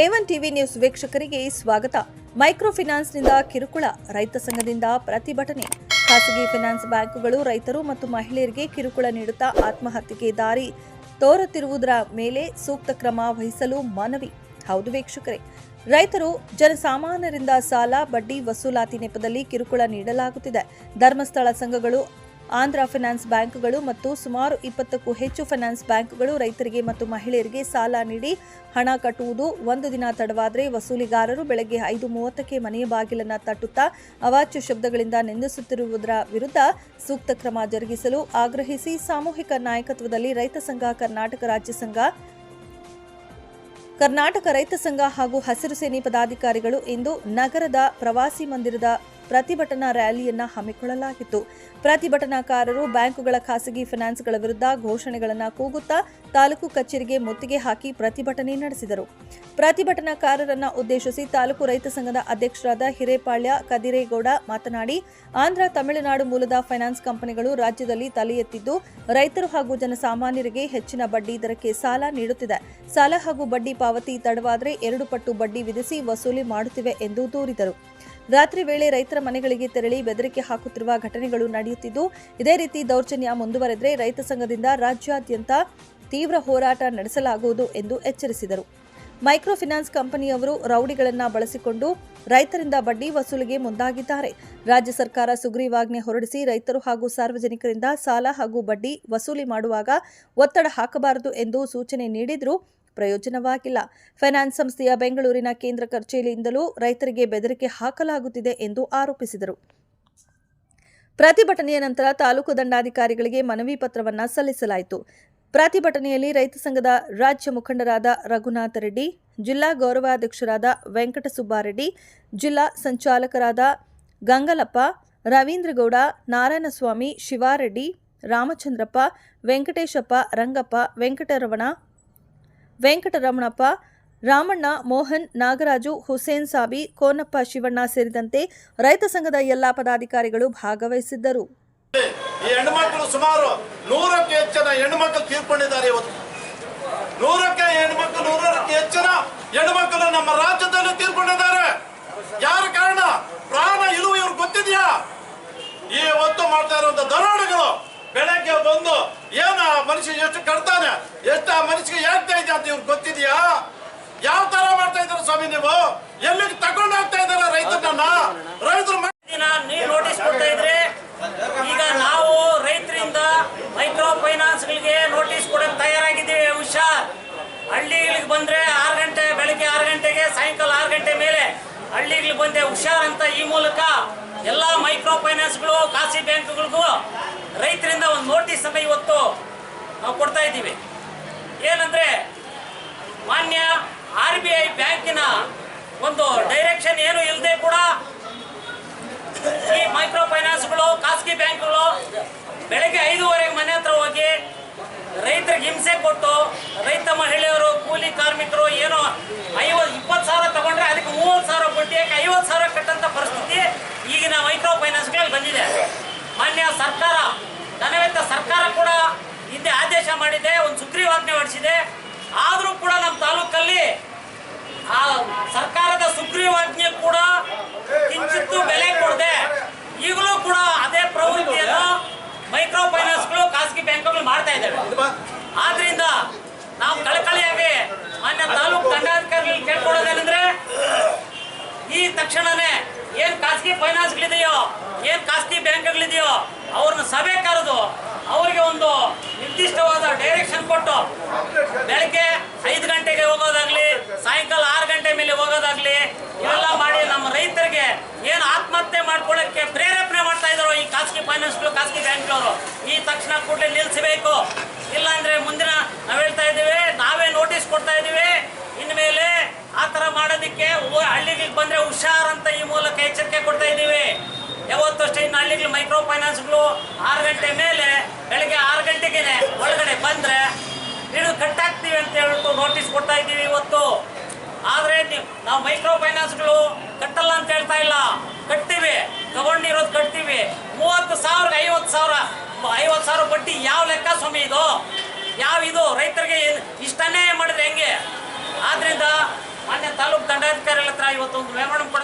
ಎವನ್ TV news ವೀಕ್ಷಕರಿಗೆ ಸ್ವಾಗತ. Micro ಫಿನಾನ್ಸ್ನಿಂದ ಕಿರುಕುಳ. ರೈತ ಸಂಘದಿಂದ ಪ್ರತಿಭಟನೆ. ಖಾಸಗಿ ಫಿನಾನ್ಸ್ ಬ್ಯಾಂಕುಗಳು ರೈತರು ಮತ್ತು ಮಹಿಳೆಯರಿಗೆ ಕಿರುಕುಳ ನೀಡುತ್ತಾ ಆತ್ಮಹತ್ಯೆಗೆ ದಾರಿ. ತೋರುತ್ತಿರುವುದರ ಮೇಲೆ ಸೂಕ್ತ ಕ್ರಮ ವಹಿಸಲು ಮನವಿ. ಹೌದು ವೀಕ್ಷಕರೇ. ರೈತರು ಜನಸಾಮಾನ್ಯರಿಂದ ಸಾಲ, ಬಡ್ಡಿ, ವಸೂಲಾತಿ ನೆಪದಲ್ಲಿ ಕಿರುಕುಳ ನೀಡಲಾಗುತ್ತಿದೆ. ಧರ್ಮಸ್ಥಳ ಸಂಘಗಳು ಆಂಧ್ರ ಫೈನಾನ್ಸ್ ಬ್ಯಾಂಕ್ಗಳು ಮತ್ತು ಸುಮಾರು ಇಪ್ಪತ್ತಕ್ಕೂ ಹೆಚ್ಚು ಫೈನಾನ್ಸ್ ಬ್ಯಾಂಕ್ಗಳು ರೈತರಿಗೆ ಮತ್ತು ಮಹಿಳೆಯರಿಗೆ ಸಾಲ ನೀಡಿ ಹಣ ಕಟ್ಟುವುದು ಒಂದು ದಿನ ತಡವಾದರೆ ವಸೂಲಿಗಾರರು ಬೆಳಗ್ಗೆ ಐದು ಮೂವತ್ತಕ್ಕೆ ಮನೆಯ ಬಾಗಿಲನ್ನು ತಟ್ಟುತ್ತಾ ಅವಾಚ್ಯ ಶಬ್ದಗಳಿಂದ ನಿಂದಿಸುತ್ತಿರುವುದರ ವಿರುದ್ಧ ಸೂಕ್ತ ಕ್ರಮ ಜರುಗಿಸಲು ಆಗ್ರಹಿಸಿ ಸಾಮೂಹಿಕ ನಾಯಕತ್ವದಲ್ಲಿ ರೈತ ಸಂಘ, ಕರ್ನಾಟಕ ರಾಜ್ಯ ಸಂಘ, ಕರ್ನಾಟಕ ರೈತ ಸಂಘ ಹಾಗೂ ಹಸಿರು ಸೇನೆ ಪದಾಧಿಕಾರಿಗಳು ಇಂದು ನಗರದ ಪ್ರವಾಸಿ ಮಂದಿರದ ಪ್ರತಿಭಟನಾ ರ್ಯಾಲಿಯನ್ನ ಹಮ್ಮಿಕೊಳ್ಳಲಾಗಿತ್ತು. ಪ್ರತಿಭಟನಾಕಾರರು ಬ್ಯಾಂಕುಗಳ ಖಾಸಗಿ ಫೈನಾನ್ಸ್ಗಳ ವಿರುದ್ಧ ಘೋಷಣೆಗಳನ್ನು ಕೂಗುತ್ತಾ ತಾಲೂಕು ಕಚೇರಿಗೆ ಮುತ್ತಿಗೆ ಹಾಕಿ ಪ್ರತಿಭಟನೆ ನಡೆಸಿದರು. ಪ್ರತಿಭಟನಾಕಾರರನ್ನ ಉದ್ದೇಶಿಸಿ ತಾಲೂಕು ರೈತ ಸಂಘದ ಅಧ್ಯಕ್ಷರಾದ ಹಿರೇಪಾಳ್ಯ, ಕದಿರೇಗೌಡ ಮಾತನಾಡಿ, ಆಂಧ್ರ, ತಮಿಳುನಾಡು ಮೂಲದ ಫೈನಾನ್ಸ್ ಕಂಪನಿಗಳು ರಾಜ್ಯದಲ್ಲಿ ತಲೆ ಎತ್ತಿದ್ದು, ರೈತರು ಹಾಗೂ ಜನಸಾಮಾನ್ಯರಿಗೆ ಹೆಚ್ಚಿನ ಬಡ್ಡಿ ದರಕ್ಕೆ ಸಾಲ ನೀಡುತ್ತಿದೆ. ಸಾಲ ಹಾಗೂ ಬಡ್ಡಿ ಪಾವತಿ ತಡವಾದರೆ ಎರಡು ಪಟ್ಟು ಬಡ್ಡಿ ವಿಧಿಸಿ ವಸೂಲಿ ಮಾಡುತ್ತಿವೆ ಎಂದು ದೂರಿದರು. ರಾತ್ರಿ ವೇಳೆ ರೈತರ ಮನೆಗಳಿಗೆ ತೆರಳಿ ಬೆದರಿಕೆ ಹಾಕುತ್ತಿರುವ ಘಟನೆಗಳು ನಡೆಯುತ್ತಿದ್ದು, ಇದೇ ರೀತಿ ದೌರ್ಜನ್ಯ ಮುಂದುವರೆದರೆ ರೈತ ಸಂಘದಿಂದ ರಾಜ್ಯಾದ್ಯಂತ ತೀವ್ರ ಹೋರಾಟ ನಡೆಸಲಾಗುವುದು ಎಂದು ಎಚ್ಚರಿಸಿದರು. ಮೈಕ್ರೋ ಫಿನಾನ್ಸ್ ಕಂಪನಿಯವರು ರೌಡಿಗಳನ್ನು ಬಳಸಿಕೊಂಡು ರೈತರಿಂದ ಬಡ್ಡಿ ವಸೂಲಿಗೆ ಮುಂದಾಗಿದ್ದಾರೆ. ರಾಜ್ಯ ಸರ್ಕಾರ ಸುಗ್ರೀವಾಜ್ಞೆ ಹೊರಡಿಸಿ ರೈತರು ಹಾಗೂ ಸಾರ್ವಜನಿಕರಿಂದ ಸಾಲ ಹಾಗೂ ಬಡ್ಡಿ ವಸೂಲಿ ಮಾಡುವಾಗ ಒತ್ತಡ ಹಾಕಬಾರದು ಎಂದು ಸೂಚನೆ ನೀಡಿದರೂ. ಪ್ರಯೋಜನವಾಗಿಲ್ಲ. ಫೈನಾನ್ಸ್ ಸಂಸ್ಥೆಯ ಬೆಂಗಳೂರಿನ ಕೇಂದ್ರ ಕಚೇರಿಯಿಂದಲೂ ರೈತರಿಗೆ ಬೆದರಿಕೆ ಹಾಕಲಾಗುತ್ತಿದೆ ಎಂದು ಆರೋಪಿಸಿದರು. ಪ್ರತಿಭಟನೆಯ ನಂತರ ತಾಲೂಕು ದಂಡಾಧಿಕಾರಿಗಳಿಗೆ ಮನವಿ ಪತ್ರವನ್ನು ಸಲ್ಲಿಸಲಾಯಿತು. ಪ್ರತಿಭಟನೆಯಲ್ಲಿ ರೈತ ಸಂಘದ ರಾಜ್ಯ ಮುಖಂಡರಾದ ರಘುನಾಥ ರೆಡ್ಡಿ, ಜಿಲ್ಲಾ ಗೌರವಾಧ್ಯಕ್ಷರಾದ ವೆಂಕಟಸುಬ್ಬಾರೆಡ್ಡಿ, ಜಿಲ್ಲಾ ಸಂಚಾಲಕರಾದ ಗಂಗಲಪ್ಪ, ರವೀಂದ್ರಗೌಡ, ನಾರಾಯಣಸ್ವಾಮಿ, ಶಿವಾರೆಡ್ಡಿ, ರಾಮಚಂದ್ರಪ್ಪ, ವೆಂಕಟೇಶಪ್ಪ, ರಂಗಪ್ಪ ವೆಂಕಟರಮಣ ವೆಂಕಟರಮಣಪ್ಪ, ರಾಮಣ್ಣ, ಮೋಹನ್, ನಾಗರಾಜು, ಹುಸೇನ್ ಸಾಬಿ, ಕೋನಪ್ಪ ಶಿವಣ್ಣ ಸೇರಿದಂತೆ ರೈತ ಸಂಘದ ಎಲ್ಲಾ ಪದಾಧಿಕಾರಿಗಳು ಭಾಗವಹಿಸಿದ್ದರು. ಈ ಹೆಣ್ಮಕ್ಳು ಸುಮಾರು ನೂರಕ್ಕೆ ಹೆಚ್ಚಿನ ಹೆಣ್ಮಕ್ಳು ತೀರ್ಕೊಂಡಿದ್ದಾರೆ ಇವತ್ತು. ನೂರಕ್ಕೆ ಹೆಣ್ಮಕ್ಳು ನೂರಕ್ಕೆ ಹೆಚ್ಚಿನ ಹೆಣ್ಮಕ್ಳು ನಮ್ಮ ರಾಜ್ಯದಲ್ಲಿ ತೀರ್ಕೊಂಡಿದ್ದಾರೆ ಯಾರ ಕಾರಣ? ಪ್ರಾಣ ಇರುವ ಇವ್ರು ಗೊತ್ತಿದ್ಯಾ? ಈ ಹೊತ್ತು ಮಾಡ್ತಾ ಇರುವಂತ ದರೋಡೆಗಳು ಬೆಳಗ್ಗೆ ಬಂದು, ಏನ ಮನುಷ್ಯ ಎಷ್ಟು ಕಡ್ತಾನೆ? ಎಷ್ಟು ಆ ಹೇಳ್ತಾ ಇದೆ ಅಂತ ಇವ್ರು ಗೊತ್ತಿದ್ಯಾ? ಯಾವ ತರ ಮಾಡ್ತಾ ಇದಾರ ಸ್ವಾಮಿ ನೀವು? ಎಲ್ಲಿಗೆ ತಗೊಂಡು ಹೋಗ್ತಾ ಇದಾರ ರೈತರನ್ನ? ರೈತರು ನೀವು ನೋಟಿಸ್ ಕೊಡ್ತಾ ಇದ್ರೆ, ಈಗ ನಾವು ರೈತರಿಂದ ಮೈಕ್ರೋ ಫೈನಾನ್ಸ್ ಗಳಿಗೆ ನೋಟಿಸ್ ಕೊಡಕ್ ತಯಾರಾಗಿದ್ದೀವಿ, ಹುಷಾರ್. ಹಳ್ಳಿಗಳಿಗೆ ಬಂದ್ರೆ ಆರು ಗಂಟೆ, ಬೆಳಿಗ್ಗೆ ಆರು ಗಂಟೆಗೆ, ಸಾಯಂಕಾಲ ಆರು ಗಂಟೆ ಮೇಲೆ ಹಳ್ಳಿಗಳಿಗೆ ಬಂದೆ ಹುಷಾರ್ ಅಂತ ಈ ಮೂಲಕ ಎಲ್ಲಾ ಮೈಕ್ರೋ ಫೈನಾನ್ಸ್ಗಳು ಖಾಸಗಿ ಬ್ಯಾಂಕ್ಗಳಿಗೂ ಅನ್ನ ಇವತ್ತು ನಾವು ಕೊಡ್ತಾ ಇದ್ದೀವಿ. ಏನಂದ್ರೆ ಮಾನ್ಯ ಆರ್ ಬಿ ಐ ಬ್ಯಾಂಕಿನ ಒಂದು ಡೈರೆಕ್ಷನ್ ಏನು ಇಲ್ಲದೆ ಕೂಡ ಈ ಮೈಕ್ರೋ ಫೈನಾನ್ಸ್ಗಳು ಖಾಸಗಿ ಬ್ಯಾಂಕ್ಗಳು ಬೆಳಗ್ಗೆ ಐದೂವರೆಗೆ ಮನೆ ಹತ್ರ ಹೋಗಿ ರೈತರಿಗೆ ಹಿಂಸೆ ಕೊಟ್ಟು ರೈತ ಮಹಿಳೆಯರು, ಕೂಲಿ ಕಾರ್ಮಿಕರು ಏನೋ ಐವತ್ತು ಇಪ್ಪತ್ತು ಸಾವಿರ ತಗೊಂಡ್ರೆ ಅದಕ್ಕೆ ಮೂವತ್ತು ಸಾವಿರ ಬಡ್ಡಿ ಐವತ್ತು ಸಾವಿರ ಕಟ್ಟಂತ ಪರಿಸ್ಥಿತಿ ಈಗಿನ ಮೈಕ್ರೋ ಫೈನಾನ್ಸ್ಗಳಲ್ಲಿ ಬಂದಿದೆ ಮಾನ್ಯ ಸರ್ಕಾರ ಧನವೆತ್ತ ಸರ್ಕಾರ ಕೂಡ ಹಿಂದೆ ಆದೇಶ ಮಾಡಿದೆ ಒಂದು ಹೊಡಿಸಿದೆ ಆದರೂ ಕೂಡ ನಮ್ಮ ತಾಲೂಕಲ್ಲಿ, ಆ, ಸರ್ಕಾರದ ಸುಗ್ರೀವಾಜ್ಞೆ ಕೂಡ ಕಿಂಚಿತ್ತು ಬೆಲೆ ಕೊಡದೆ, ಈಗಲೂ ಕೂಡ ಅದೇ ಪ್ರವೃತ್ತಿಯನ್ನು ಮೈಕ್ರೋ ಫೈನಾನ್ಸ್ಗಳು ಖಾಸಗಿ ಬ್ಯಾಂಕ್ಗಳು ಮಾಡ್ತಾ ಇದ್ದಾವೆ. ಆದ್ರಿಂದ ನಾವು ಕಳಕಳಿಯಾಗಿ ಮಾನ್ಯ ತಾಲೂಕು ದಂಡಾಧಿಕಾರಿಗಳು ಕೇಳ್ಕೊಳ್ಳೋದೇನೆಂದ್ರೆ, ಈ ತಕ್ಷಣನೇ ಏನ್ ಖಾಸಗಿ ಫೈನಾನ್ಸ್ಗಳಿದೆಯೋ ಏನ್ ಖಾಸಗಿ ಬ್ಯಾಂಕ್ಗಳಿದೆಯೋ ಅವ್ರನ್ನ ಸಭೆ ಕರೆದು ಅವರಿಗೆ ಒಂದು ನಿರ್ದಿಷ್ಟವಾದ ಡೈರೆಕ್ಷನ್ ಕೊಟ್ಟು ಬೆಳಗ್ಗೆ ಐದು ಗಂಟೆಗೆ ಹೋಗೋದಾಗ್ಲಿ ಸಾಯಂಕಾಲ ಆರು ಗಂಟೆ ಮೇಲೆ ಹೋಗೋದಾಗ್ಲಿ ಇವೆಲ್ಲ ಮಾಡಿ ನಮ್ಮ ರೈತರಿಗೆ ಏನು ಆತ್ಮಹತ್ಯೆ ಮಾಡ್ಕೊಳ್ಳೋಕ್ಕೆ ಪ್ರೇರೇಪಣೆ ಮಾಡ್ತಾ ಇದ್ದಾರೋ ಈ ಖಾಸಗಿ ಫೈನಾನ್ಸ್ಗಳು ಬ್ಯಾಂಕ್ನವರು ಈ ತಕ್ಷಣ ಕೂಡಲೇ ನಿಲ್ಲಿಸಬೇಕು ಇಲ್ಲಾಂದ್ರೆ ಮುಂದಿನ ನಾವು ಹೇಳ್ತಾ ಇದ್ದೀವಿ, ನಾವೇ ನೋಟಿಸ್ ಕೊಡ್ತಾ ಇದ್ದೀವಿ. ಇನ್ಮೇಲೆ ಆ ಥರ ಮಾಡೋದಕ್ಕೆ ಹಳ್ಳಿಗಳಿಗೆ ಬಂದ್ರೆ ಹುಷಾರ್ ಅಂತ ಈ ಮೂಲಕ ಎಚ್ಚರಿಕೆ ಕೊಡ್ತಾ ಇದ್ದೀವಿ. ಯಾವತ್ತೂ ಅಷ್ಟೇ ಇನ್ನು ಹಳ್ಳಿಗಳು ಮೈಕ್ರೋ ಫೈನಾನ್ಸ್ಗಳು ಆರು ಗಂಟೆ ಮೇಲೆ ಬೆಳಗ್ಗೆ ಆರು ಗಂಟೆಗೆ ಒಳಗಡೆ ಬಂದ್ರೆ ನೀವು ಕಟ್ಟಾಗ್ತೀವಿ ಅಂತ ಹೇಳ್ಬಿಟ್ಟು ನೋಟಿಸ್ ಕೊಡ್ತಾ ಇದ್ದೀವಿ ಇವತ್ತು. ಆದರೆ ನೀವು, ನಾವು ಮೈಕ್ರೋ ಫೈನಾನ್ಸ್ಗಳು ಕಟ್ಟಲ್ಲ ಅಂತ ಹೇಳ್ತಾ ಇಲ್ಲ. ಕಟ್ತೀವಿ ತಗೊಂಡಿರೋದು ಕಟ್ತೀವಿ. ಮೂವತ್ತು ಸಾವಿರ, ಐವತ್ತು ಸಾವಿರ ಐವತ್ತು ಸಾವಿರ ಬಡ್ಡಿ ಯಾವ ಲೆಕ್ಕ ಸ್ವಾಮಿ ಇದು? ಯಾವ ಇದು? ರೈತರಿಗೆ ಇಷ್ಟನೇ ಮಾಡಿದ್ರೆ ಹೆಂಗೆ? ಆದ್ರಿಂದ ಮಾನ್ಯ ಮೇಲಾಧಿಕಾರಿಗಳ ಹತ್ರ ಇವತ್ತು ಒಂದು ಕೊಡ